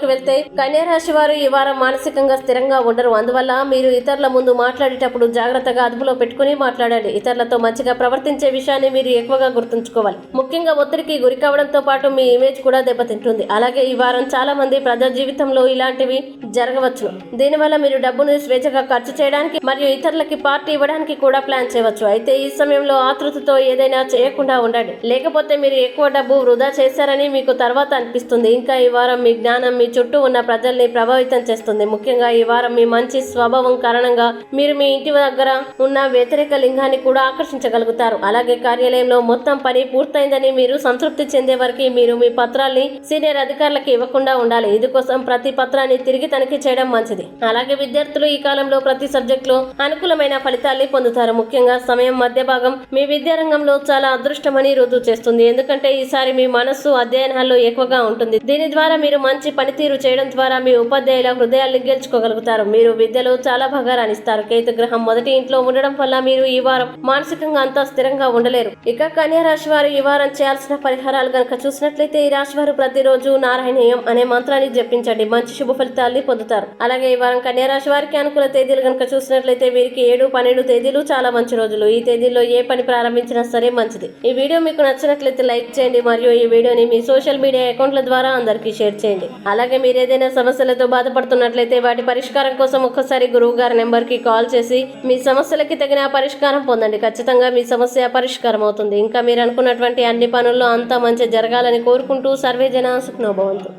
వివరాల్లోకి వెళ్తే కన్యారాశి వారు ఈ వారం మానసికంగా స్థిరంగా ఉండరు. అందువల్ల మీరు ఇతరుల ముందు మాట్లాడేటప్పుడు జాగ్రత్తగా అదుపులో పెట్టుకుని మాట్లాడండి. ఇతరులతో మంచిగా ప్రవర్తించే విషయాన్ని మీరు ఎక్కువగా గుర్తుంచుకోవాలి. ముఖ్యంగా ఒత్తిడికి గురి కావడంతో పాటు మీ ఇమేజ్ కూడా దెబ్బతింటుంది. అలాగే ఈ వారం చాలా మంది ప్రజా జీవితంలో ఇలాంటివి జరగవచ్చు. దీనివల్ల మీరు డబ్బును స్వేచ్ఛగా ఖర్చు చేయడానికి మరియు ఇతరులకి పార్టీ ఇవ్వడానికి కూడా ప్లాన్ చేయవచ్చు. అయితే ఈ సమయంలో ఆతృతతో ఏదైనా చేయకుండా ఉండండి. లేకపోతే మీరు ఎక్కువ డబ్బు వృధా చేశారని మీకు తర్వాత అనిపిస్తుంది. ఇంకా ఈ వారం మీ జ్ఞానం మీ చుట్టూ ఉన్న ప్రజల్ని ప్రభావితం చేస్తుంది. ముఖ్యంగా ఈ వారం మీ మంచి స్వభావం కారణంగా మీరు మీ ఇంటి దగ్గర ఉన్న వ్యతిరేక లింగాన్ని కూడా ఆకర్షించగలుగుతారు. అలాగే కార్యాలయంలో మొత్తం పని పూర్తయిందని మీరు సంతృప్తి చెందే వరకు మీరు మీ పత్రాల్ని సీనియర్ అధికారులకు ఇవ్వకుండా ఉండాలి. ఇందుకోసం ప్రతి పత్రాన్ని తిరిగి తనిఖీ చేయడం మంచిది. అలాగే విద్యార్థులు ఈ కాలంలో ప్రతి సబ్జెక్టులో అనుకూలమైన ఫలితాల్ని పొందుతారు. ముఖ్యంగా సమయం మధ్య భాగం మీ విద్యారంగంలో చాలా అదృష్టమని రుజువు చేస్తుంది. ఎందుకంటే ఈసారి మీ మనస్సు అధ్యయనాల్లో ఎక్కువగా ఉంటుంది. దీని ద్వారా మీరు మంచి పనితీరు చేయడం ద్వారా మీ ఉపాధ్యాయుల హృదయాల్ని గెలుచుకోగలుగుతారు. మీరు విద్యలో చాలా బాగా రాణిస్తారు కేతు గ్రహం మొదటి ఇంట్లో ఉండడం వల్ల మీరు ఈ వారం మానసికంగా అంతా స్థిరంగా ఉండలేరు. ఇక కన్యా రాశి వారు ఈ వారం చేయాల్సిన పరిహారాలు కనుక చూసినట్లయితే ఈ రాశి వారు ప్రతిరోజు నారాయణీయం అనే మంత్రాన్ని జపించండి. మంచి శుభ ఫలితాల్ని పొందుతారు. అలాగే ఈ వారం కన్యారాశి వారికి అనుకూల తేదీలు కనుక చూసినట్లయితే వీరికి ఏడు పన్నెండు తేదీలు చాలా మంచి రోజులు. ఈ తేదీల్లో ఏ పని ప్రారంభించినా సరే మంచిది. ఈ వీడియో మీకు నచ్చినట్లయితే లైక్ చేయండి మరియు ఈ వీడియోని మీ సోషల్ మీడియా అకౌంట్ల ద్వారా అందరికీ షేర్ చేయండి. అలాగే మీరు ఏదైనా సమస్యలతో బాధపడుతున్నట్లయితే వాటి పరిష్కారం కోసం ఒక్కసారి గురువు గారి నెంబర్కి కాల్ చేసి మీ సమస్యలకి తగిన పరిష్కారం పొందండి. ఖచ్చితంగా మీ సమస్య పరిష్కారం అవుతుంది. ఇంకా మీరు అనుకున్నటువంటి అన్ని పనుల్లో అంతా మంచి జరగాలని కోరుకుంటూ సర్వే జన సుఖనోభవంతు